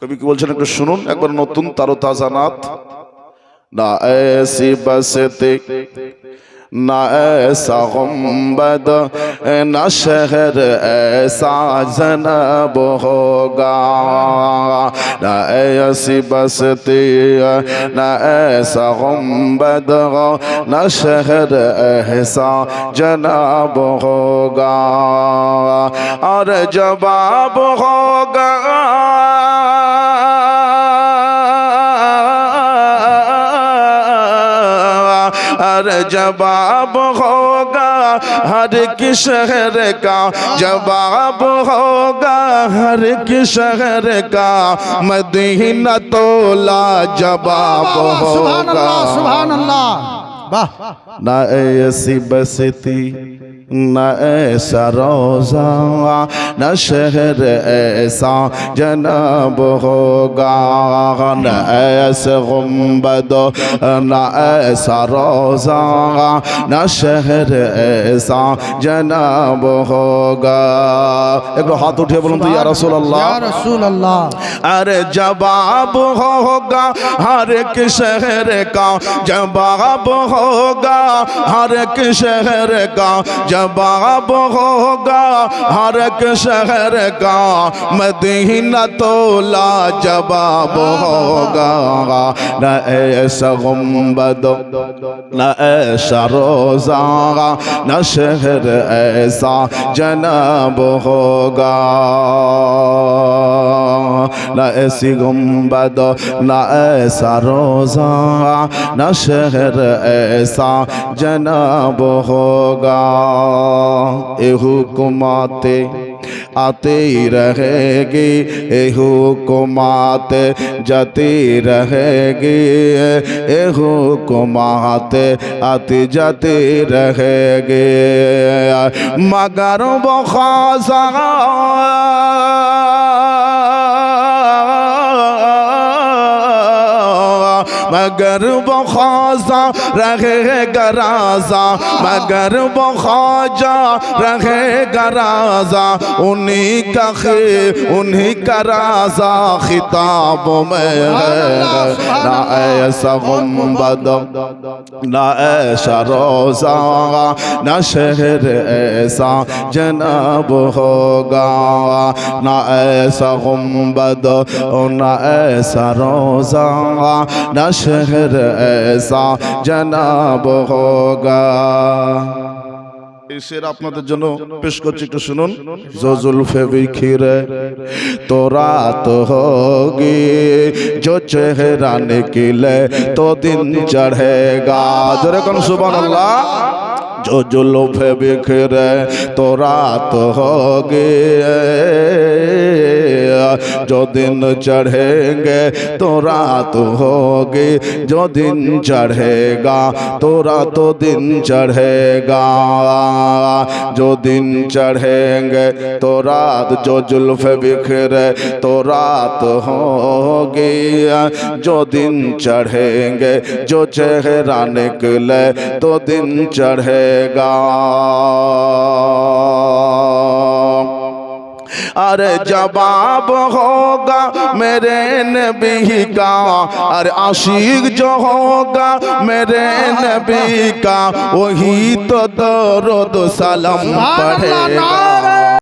কবি কি বলছেন একটু শুনুন? একবার নতুন তারো তাজা নাথ না এসি বাসেতে, না এসা গম্বদ, না শহর এসা জনা বহগা না এসি বসতে, না এসা গম্বদ, না শহর এসা জনব হোগা। আর জবাব হগা। हर जवाब होगा हर की शहर का जवाब होगा हर की शहर का मदीना तोला जवाब होगा सुभान अल्लाह না ऐसी बसती না ऐसा रोजा न शहर ऐसा जनाब होगा न ऐसे गुम्बद न ऐसा रोजा न शहर ऐसा जनाब होगा एक हाथ उठे बोलूँ तो या रसूल अल्लाह रसूल अल्लाह अरे जवाब होगा हर एक शहर का जवाब हो ہوگا، ہر ایک شہر کا جواب ہوگا، ہر ایک شہر کا مدینہ تولا جواب ہوگا۔ نہ ایسا غمبد، نہ ایسا روزہ، نہ شہر ایسا جناب ہوگا۔ نسی گنبد نس روزا نہ شہر ایسا جناب ہوگا اے حکمات آتی رہے گی اے حکمات جاتی رہے گی اے حکمات آتی جاتی رہے گی مگر وہ خاصا مگر وہ خواجہ رہے گا رازا مگر وہ خواجہ رہے گا رازا انہی کا خیر انہی کا رازا خطاب میں ہے نہ ایسا غمبد نہ ایسا روزہ نہ شہر ایسا جناب ہوگا نہ ایسا غمبد نہ ایسا روزہ نہ शहर ऐसा जनाब होगा এই শের আপনাদের জন্য পেশ করছি একটু শুনুন জজুল ফেবিখিরে তো রাত হোগি जो चेहरा निकले तो दिन चढ़ेगा जोरे कौन सुबह अल्लाह जो जुल्फ बिखरे तो रात جو دن چڑھیں گے تو رات ہوگی، جو دن چڑھے گا تو رات و دن چڑھے گا۔ جو دن چڑھیں گے تو رات جو جلف بکھرے تو رات ہوگی۔ جو دن چڑھیں گے، جو چہرہ نکلے تو دن چڑھے گا۔ ارے جواب ہوگا میرے نبی کا ارے عاشق جو ہوگا میرے نبی کا وہی تو درود سلام پڑھے گا۔